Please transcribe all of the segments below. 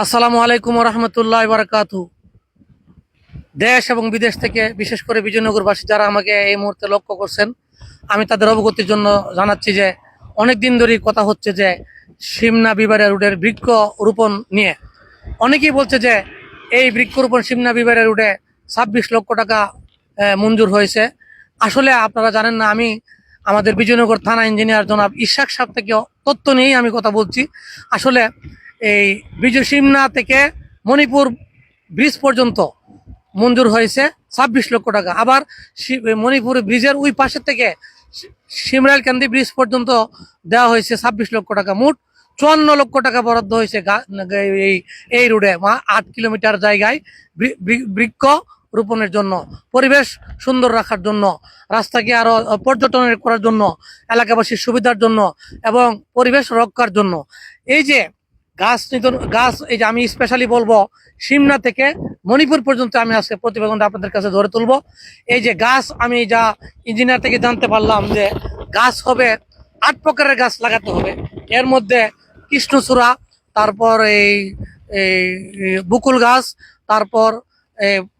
আসসালামু আলাইকুম রহমতুল্লাহ বারকাতু। দেশ এবং বিদেশ থেকে, বিশেষ করে বিজয়নগরবাসী যারা আমাকে এই মুহূর্তে লক্ষ্য করছেন, আমি তাদের অবগতির জন্য জানাচ্ছি যে অনেক দিন ধরেই কথা হচ্ছে যে, সিমনা বিবারের রুটের বৃক্ষ রোপণ নিয়ে। অনেকেই বলছে যে, এই বৃক্ষরোপণ সিমনা বিবারের রুটে ছাব্বিশ লক্ষ টাকা মঞ্জুর হয়েছে। আসলে আপনারা জানেন না, আমি আমাদের বিজয়নগর থানা ইঞ্জিনিয়ার জনাব ইশাক সাহেব থেকে তথ্য নিয়েই আমি কথা বলছি। আসলে এই বিজয় সিমনা থেকে মণিপুর ব্রিজ পর্যন্ত মঞ্জুর হয়েছে ছাব্বিশ লক্ষ টাকা। আবার মণিপুর ব্রিজের ওই পাশে থেকে সিমরাইল কান্দি ব্রিজ পর্যন্ত দেওয়া হয়েছে ছাব্বিশ লক্ষ টাকা। মোট চুয়ান্ন লক্ষ টাকা বরাদ্দ হয়েছে এই এই রোডে আট কিলোমিটার জায়গায় বৃক্ষ রোপণের জন্য, পরিবেশ সুন্দর রাখার জন্য, রাস্তাকে আরও পর্যটনের করার জন্য, এলাকাবাসীর সুবিধার জন্য এবং পরিবেশ রক্ষার জন্য। এই যে গাছ গাছ, এই যে আমি স্পেশালি বলব, সিমনা থেকে মণিপুর পর্যন্ত আমি আজকে প্রতিবেদনটা আপনাদের কাছে ধরে তুলবো। এই যে গাছ, আমি যা ইঞ্জিনিয়ার থেকে জানতে পারলাম যে গাছ হবে, আট প্রকারের গাছ লাগাতে হবে। এর মধ্যে কৃষ্ণচূড়া, তারপর এই বুকুল গাছ, তারপর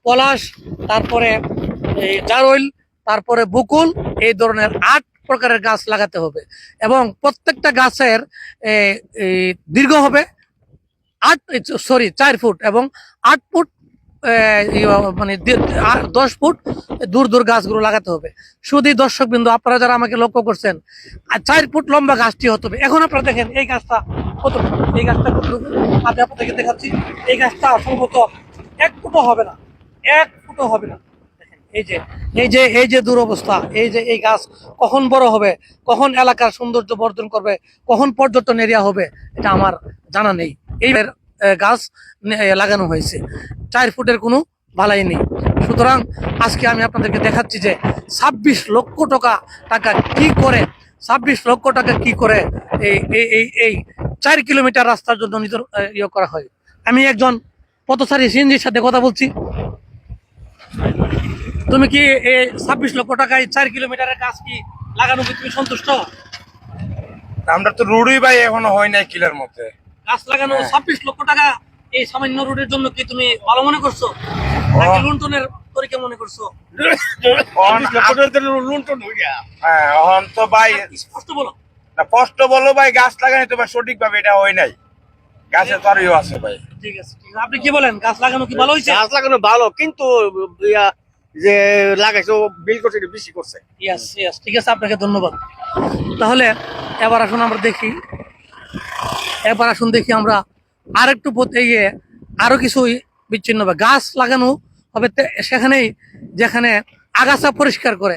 পলাশ, তারপরে জারইল, তারপরে বুকুল, এই ধরনের আট প্রকারের গাছ লাগাতে হবে এবং প্রত্যেকটা গাছের দীর্ঘ হবে আট সরি, চার ফুট এবং আট ফুট মানে দশ ফুট দূর দূর গাছগুলো লাগাতে হবে। শুধু দর্শক বিন্দু আপনারা যারা আমাকে লক্ষ্য করছেন, আর চার ফুট লম্বা গাছটি হতে হবে। এখন আপনারা দেখেন, এই গাছটা কত এই গাছটা কত আমি আপনাদেরকে দেখাচ্ছি, এই গাছটা সম্ভবত এক ফুটও হবে না, এক ফুটও হবে না। এই যে এই যে এই যে দুরবস্থা, এই যে এই গাছ কখন বড় হবে? কখন এলাকার সৌন্দর্য বর্ধন করবে? কখন পর্যটন এরিয়া হবে? এটা আমার জানা নেই। এই গাছ লাগানো হয়েছে। চার ফুটের কোনো বালাই নেই। সুতরাং আজকে আমি আপনাদেরকে দেখাচ্ছি যে ছাব্বিশ লক্ষ টাকা টাকা কি করে, ছাব্বিশ লক্ষ টাকা কি করে এই এই এই এই চার কিলোমিটার রাস্তার জন্য নিজের ইয়ে করা হয়। আমি একজন পথচারী, সিএনজির সাথে কথা বলছি। তুমি কি এই ছাব্বিশ লক্ষ টাকায় চার কিলোমিটারের কাজ কি লাগানো কি তুমি সন্তুষ্ট? আমরা তো রুডই ভাই এখনও হয় নাই কিলার মধ্যে। গাছ লাগানো হ্যাঁ। ছাব্বিশ লক্ষ টাকা এই সামান্য রোডের জন্য কি তুমি ভালো মনে করছ? নাকি লুণ্ঠনের তরিকা মনে করছ? অহন হ্যাঁ তো ভাই স্পষ্ট বলো। না কষ্ট বলো ভাই গাছ লাগানি তো ভাই সঠিক ভাবে এটা হয় নাই। গাছে তো আরও আছে ভাই। ঠিক আছে। আপনি কি বলেন গাছ লাগানো কি ভালো হয়েছে? গাছ লাগানো ভালো কিন্তু ইয়া যে লাগাইছে বিল করছে বেশি করছে। ইয়েস ইয়েস ঠিক আছে, আপনাকে ধন্যবাদ। তাহলে এবার আসুন আমরা দেখি। এবার আসুন দেখি আমরা আরেকটু পথে গিয়ে আরও কিছু বিচ্ছিন্ন হবে গাছ লাগানো হবে সেখানেই যেখানে আগাছা পরিষ্কার করে।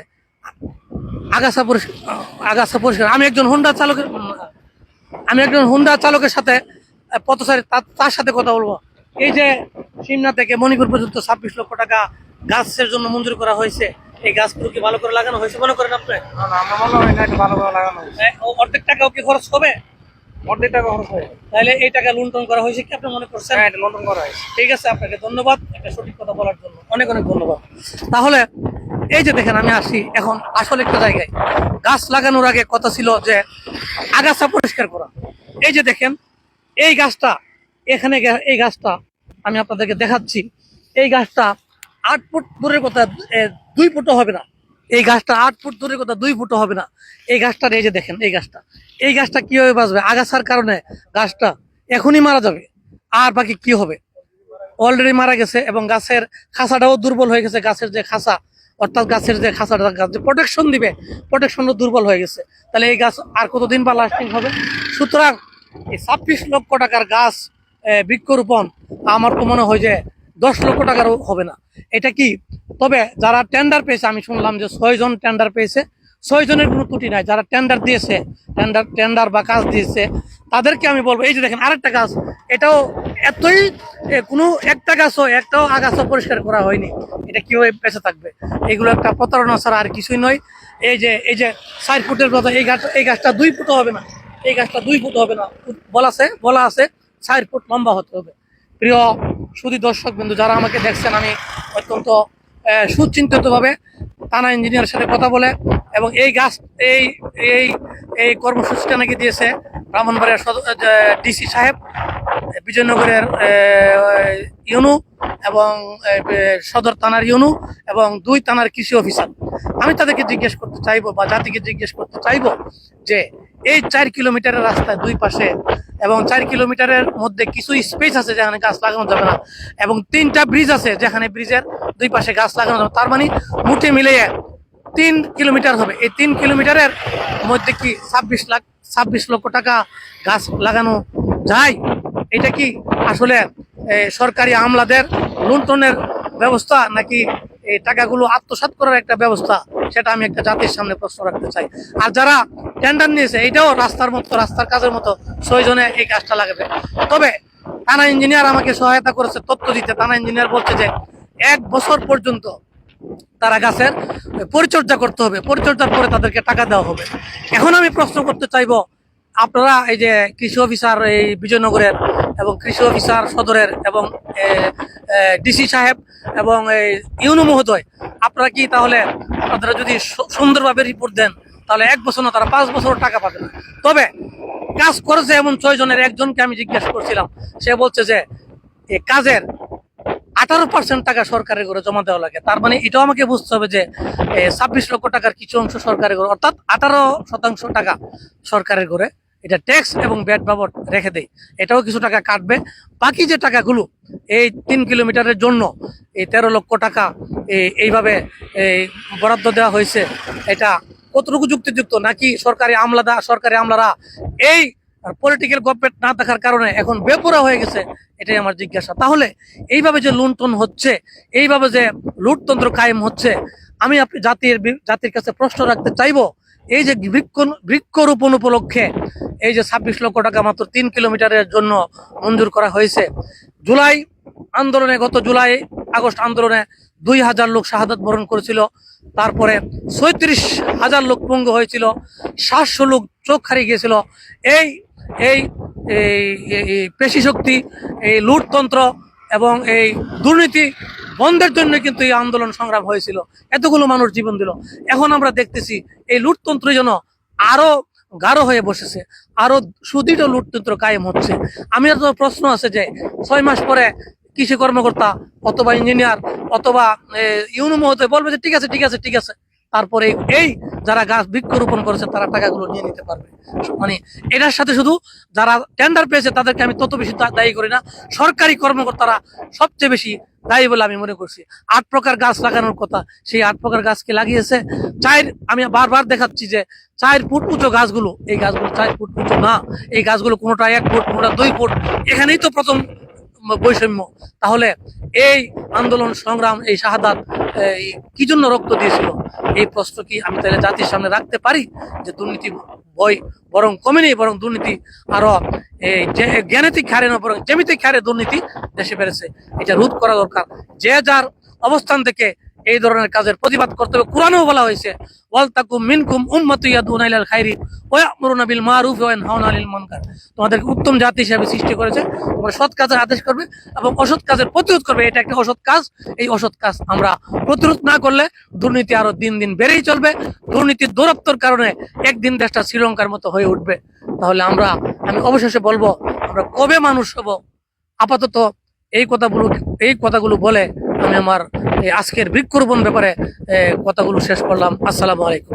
আগাছা পরিষ্কার আগাছা পরিষ্কার আমি একজন হুন্ডা চালকের আমি একজন হুন্ডা চালকের সাথে পথচারী তার সাথে কথা বলব। এই যে সিমনা থেকে মণিপুর পর্যন্ত ছাব্বিশ লক্ষ টাকা গাছের জন্য মঞ্জুর করা হয়েছে এই গাছগুলো কি ভালো করে লাগানো হয়েছে মনে করেন আপনি? আমার মনে হয় না ভালো করে লাগানো হয়েছে। ও অর্ধেক টাকাও কি খরচ হবে? অর্ধেক টাকা খরচ হয় তাহলে এই টাকা লুণ্ঠন করা হয়েছে কি আপনি মনে করছেন? হ্যাঁ এটা লন্ডন করা হয়েছে। ঠিক আছে আপনাকে ধন্যবাদ একটা সঠিক কথা বলার জন্য। অনেক অনেক ধন্যবাদ। তাহলে এই যে দেখেন আমি আসি এখন আসলে একটা জায়গায়। গাছ লাগানোর আগে কথা ছিল যে আগাছা পরিষ্কার করা। এই যে দেখেন এই গাছটা এখানে এই গাছটা আমি আপনাদেরকে দেখাচ্ছি। এই গাছটা আট ফুট দূরের কথা দুই ফুটও হবে না। এই গাছটা আট ফুট দূরের কথা, দুই ফুটও হবে না। এই গাছটা এই যে দেখেন, এই গাছটা। এই গাছটা কীভাবে বাঁচবে? আগাছার কারণে গাছটা এখনই মারা যাবে। আর বাকি কি হবে? অলরেডি মারা গেছে এবং গাছের খাঁচাটাও দুর্বল হয়ে গেছে। গাছের যে খাঁচা, অর্থাৎ গাছের যে খাঁচাটা, গাছ যে প্রোটেকশন দিবে প্রোটেকশনও দুর্বল হয়ে গেছে। তাহলে এই গাছ আর কতদিন বা লাস্টিং হবে? সুতরাং এই ছাব্বিশ লক্ষ টাকার গাছ বৃক্ষরোপণ আমার তো মনে হয় যে দশ লক্ষ টাকারও হবে না। এটা কি? তবে যারা টেন্ডার পেয়েছে, আমি শুনলাম যে ছয় জন টেন্ডার পেয়েছে ছয় জনের কোনো ত্রুটি নাই। যারা টেন্ডার দিয়েছে টেন্ডার টেন্ডার বা কাজ দিয়েছে, তাদেরকে আমি বলব, এই যে দেখেন আরেকটা গাছ, এটাও এতই কোনো একটা গাছও, একটাও আগাছা পরিষ্কার করা হয়নি। এটা কীভাবে বেঁচে থাকবে? এগুলো একটা প্রতারণা ছাড়া আর কিছুই নয়। এই যে এই যে চার ফুটের কথা এই গাছ, এই গাছটা দুই ফুট হবে না। এই গাছটা দুই ফুট হবে না। বলা আছে বলা আছে। চার ফুট লম্বা হতে হবে। প্রিয় সুদী দর্শক বিন্দু যারা আমাকে দেখছেন, আমি অত্যন্ত সুচিন্তিতভাবে থানা ইঞ্জিনিয়ারের সাথে কথা বলে এবং এই গাছ, এই এই এই কর্মসূচিটা নাকি দিয়েছে ব্রাহ্মণবাড়িয়ার ডিসি সাহেব, বিজয়নগরের ইউনু এবং সদর থানার ইউনু এবং দুই থানার কৃষি অফিসার। আমি তাদেরকে জিজ্ঞেস করতে চাইব বা জাতিকে জিজ্ঞেস করতে চাইব যে এই চার কিলোমিটারের রাস্তায় দুই পাশে এবং চার কিলোমিটারের মধ্যে কিছু স্পেস আছে যেখানে গাছ লাগানো যাবে না। এবং তিনটা ব্রিজ আছে যেখানে ব্রিজের দুই পাশে গাছ লাগানো যাবে। তার মানে মুঠে মিলিয়ে তিন কিলোমিটার হবে। এই তিন কিলোমিটারের মধ্যে কি ছাব্বিশ লাখ, ছাব্বিশ লক্ষ টাকা গাছ লাগানো যায়? এটা কি আসলে সরকারি আমলাদের লুণ্ঠনের ব্যবস্থা নাকি এই টাকাগুলো আত্মসাৎ করার একটা ব্যবস্থা? সেটা আমি একটা জাতির সামনে প্রশ্ন রাখতে চাই। আর যারা টেন্ডার নিয়েছে এটাও রাস্তার মতো, রাস্তার কাজের মতো ছয়জনে এই কাজটা লাগাবে। তবে থানা ইঞ্জিনিয়ার আমাকে সহায়তা করেছে, তথ্য দিতে। থানা ইঞ্জিনিয়ার বলছে যে, এক বছর পর্যন্ত তারা গাছের পরিচর্যা করতে হবে। পরিচর্যার পরে তাদেরকে টাকা দেওয়া হবে। এখন আমি প্রশ্ন করতে চাইব, আপনারা এই যে কৃষি অফিসার এই বিজয়নগরের এবং কৃষি অফিসার সদরের এবং ডিসি সাহেব এবং ইউনো মহোদয়। আপনারা কি তাহলে আপনারা যদি সুন্দরভাবে রিপোর্ট দেন, তাহলে এক বছর না, তারা পাঁচ বছর টাকা পাবে না। তবে কাজ করেছে এমন ছয় জনের একজনকে আমি জিজ্ঞাসা করছিলাম। সে বলছে যে কাজের আঠারো পার্সেন্ট টাকা সরকারের করে জমা দেওয়া লাগে। তার মানে এটাও আমাকে বুঝতে হবে যে ছাব্বিশ লক্ষ টাকার কিছু অংশ সরকারের করে অর্থাৎ আঠারো শতাংশ টাকা সরকারের করে এটা ট্যাক্স এবং ব্যাট বাবদ রেখে দেয় এটাও কিছু টাকা কাটবে। বাকি যে টাকাগুলো, এই তিন কিলোমিটারের জন্য এই তেরো লক্ষ টাকা এই এইভাবে এই বরাদ্দ দেওয়া হয়েছে, এটা কতটুকু যুক্তিযুক্ত? নাকি সরকারি আমলাদা, সরকারি আমলারা এই পলিটিক্যাল গভর্নমেন্ট না থাকার কারণে এখন বেপরা হয়ে গেছে? এটাই আমার জিজ্ঞাসা। তাহলে এইভাবে যে লুণ্ঠন হচ্ছে, এইভাবে যে লুটতন্ত্র কায়েম হচ্ছে, আমি আপনি জাতির জাতির কাছে প্রশ্ন রাখতে চাইব এই যে বৃক্ষ বৃক্ষরোপণ উপলক্ষে এই যে ছাব্বিশ লক্ষ টাকা মাত্র তিন কিলোমিটারের জন্য মঞ্জুর করা হয়েছে। জুলাই আন্দোলনে, গত জুলাই আগস্ট আন্দোলনে দুই হাজার লোক শাহাদত বরণ করেছিল। তারপরে ছয়ত্রিশ হাজার লোক পঙ্গু হয়েছিল, সাতশো লোক চোখ হারিয়ে গিয়েছিল। এই এই পেশি শক্তি এই লুটতন্ত্র এবং এই দুর্নীতি বন্ধের জন্য কিন্তু এই আন্দোলন সংগ্রাম হয়েছিল। এতগুলো মানুষ জীবন দিল। এখন আমরা দেখতেছি এই লুটতন্ত্র যেন আরও গাঢ় হয়ে বসেছে, আরও সুদৃঢ় লুটতন্ত্র কায়েম হচ্ছে। আমি তো প্রশ্ন আছে যে ছয় মাস পরে কৃষি কর্মকর্তা অথবা ইঞ্জিনিয়ার অথবা ইউনো মহোদয় বলবে যে ঠিক আছে ঠিক আছে ঠিক আছে। তারপরে এই যারা গাছ বৃক্ষরোপণ করেছে, তারা টাকাগুলো নিয়ে নিতে পারবে। মানে এটার সাথে শুধু যারা টেন্ডার পেয়েছে, তাদেরকে আমি তত বেশি দায়ী করি না। সরকারি কর্মকর্তারা সবচেয়ে বেশি দায়ী বলে আমি মনে করছি। আট প্রকার গাছ লাগানোর কথা, সেই আট প্রকার গাছকে লাগিয়েছে। চায়ের আমি বারবার দেখাচ্ছি যে, চায়ের ফুট উঁচু গাছগুলো, এই গাছগুলো চার ফুট উঁচু না। এই গাছগুলো কোনোটা এক ফুট, কোনোটা দুই ফুট, এখানেই তো প্রথম বৈষম্য। তাহলে এই আন্দোলন, সংগ্রাম, এই শাহাদাত কি জন্য রক্ত দিয়েছিল? এই প্রশ্ন কি আমি তাহলে জাতির সামনে রাখতে পারি যে দুর্নীতি বই বরং কমে নেই, বরং দুর্নীতি আরও, এই, যে জ্ঞানেতিক হারে না, বরং জ্যামিতিক হারে দুর্নীতি দেশে বেড়েছে। এটা রোধ করা দরকার। যে যার অবস্থান থেকে এই ধরনের কাজের প্রতিবাদ করতে হবে। কোরআনেও বলা হয়েছে মিনকুম তোমাদেরকে উত্তম জাতি হিসেবে সৃষ্টি করেছে, তোমরা সৎ কাজের আদেশ করবে এবং অসৎ কাজের প্রতিরোধ করবে। এটা একটা অসৎ কাজ, এই অসৎ কাজ আমরা প্রতিরোধ না করলে দুর্নীতি আরও দিন দিন বেড়েই চলবে। দুর্নীতির দৌরাত্মর কারণে একদিন দেশটা শ্রীলঙ্কার মতো হয়ে উঠবে। তাহলে আমরা, আমি অবশেষে বলব, আমরা কবে মানুষ হব? আপাতত এই কথাগুলো এই কথাগুলো বলে আমি আমার আজকের বৃক্ষরোপণ ব্যাপারে কথাগুলো শেষ করলাম। আসসালামু আলাইকুম।